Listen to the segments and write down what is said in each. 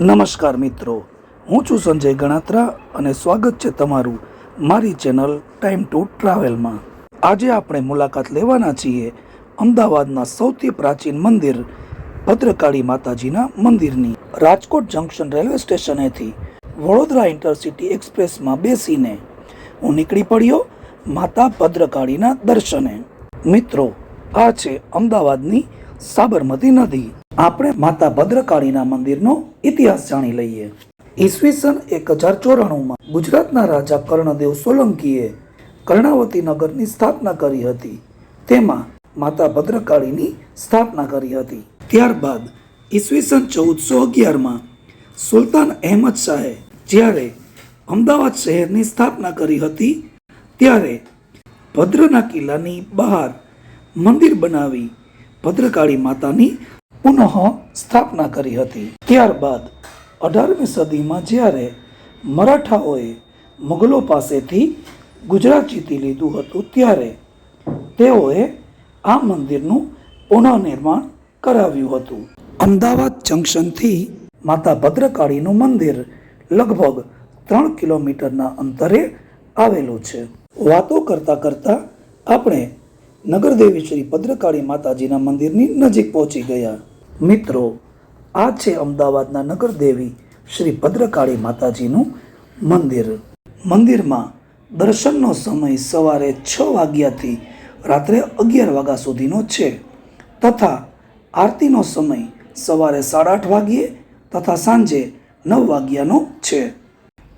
નમસ્કાર મિત્રો, હું છું સંજય ગણાત્રા અને સ્વાગત છે તમારું મારી ચેનલ ટાઈમ ટુ ટ્રાવેલમાં આજે આપણે મુલાકાત લેવાના છીએ અમદાવાદના સૌથી પ્રાચીન મંદિર, ભદ્રકાળી માતાજીના મંદિરની. રાજકોટ જંકશન રેલવે સ્ટેશનેથી વડોદરા ઇન્ટરસિટી એક્સપ્રેસમાં બેસીને હું નીકળી પડ્યો માતા ભદ્રકાળીના દર્શને. મિત્રો, આ છે અમદાવાદની સાબરમતી નદી. આપણે માતા ભદ્રકાળીના મંદિરનો ઇતિહાસ જાણી લઈએ. ઈસવીસન એક હજાર ચોરાણુંમાં ગુજરાતના રાજા કર્ણદેવ સોલંકીએ કર્ણાવતી નગરની સ્થાપના કરી હતી. તેમાં માતા ભદ્રકાળીની સ્થાપના કરી હતી. ત્યારબાદ ઈસવીસન ચૌદસો અગિયારમાં સુલતાન અહેમદ શાહે જ્યારે અમદાવાદ શહેરની સ્થાપના કરી હતી, ત્યારે ભદ્રના કિલ્લાની બહાર મંદિર બનાવી ભદ્રકાળી માતાની પુનઃ સ્થાપના કરી હતી. ત્યારબાદ અઢારમી સદીમાં જ્યારે મરાઠાઓએ મુગલો પાસેથી ગુજરાત જીતી લીધું હતું, ત્યારે તેઓએ આ મંદિરનું પુનઃનિર્માણ કરાવ્યું હતું. અમદાવાદ જંકશનથી માતા ભદ્રકાળીનું મંદિર લગભગ ત્રણ કિલોમીટરના અંતરે આવેલું છે. વાતો કરતાં કરતાં આપણે નગરદેવી શ્રી ભદ્રકાળી માતાજીના મંદિરની નજીક પહોંચી ગયા. મિત્રો, આ છે અમદાવાદના નગરદેવી શ્રી ભદ્રકાળી માતાજીનું મંદિર. મંદિરમાં દર્શનનો સમય સવારે છ વાગ્યાથી રાત્રે અગિયાર વાગ્યા સુધીનો છે તથા આરતીનો સમય સવારે સાડા આઠ વાગ્યે તથા સાંજે નવ વાગ્યાનો છે.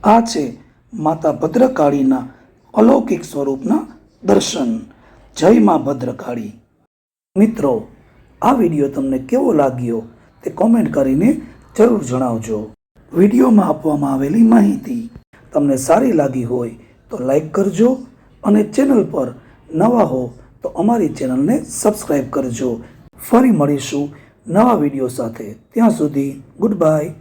આ છે માતા ભદ્રકાળીના અલૌકિક સ્વરૂપના દર્શન. જય મા ભદ્રકાળી. મિત્રો આ વીડિયો તમને કેવો લાગ્યો તે કોમેન્ટ કરીને જરૂર જણાવજો. વિડીયોમાં આપવામાં આવેલી માહિતી તમને સારી લાગી હોય તો લાઈક કરજો અને ચેનલ પર નવા હો તો અમારી ચેનલને સબસ્ક્રાઈબ કરજો. ફરી મળીશું નવા વીડિયો સાથે. ત્યાં સુધી ગુડ બાય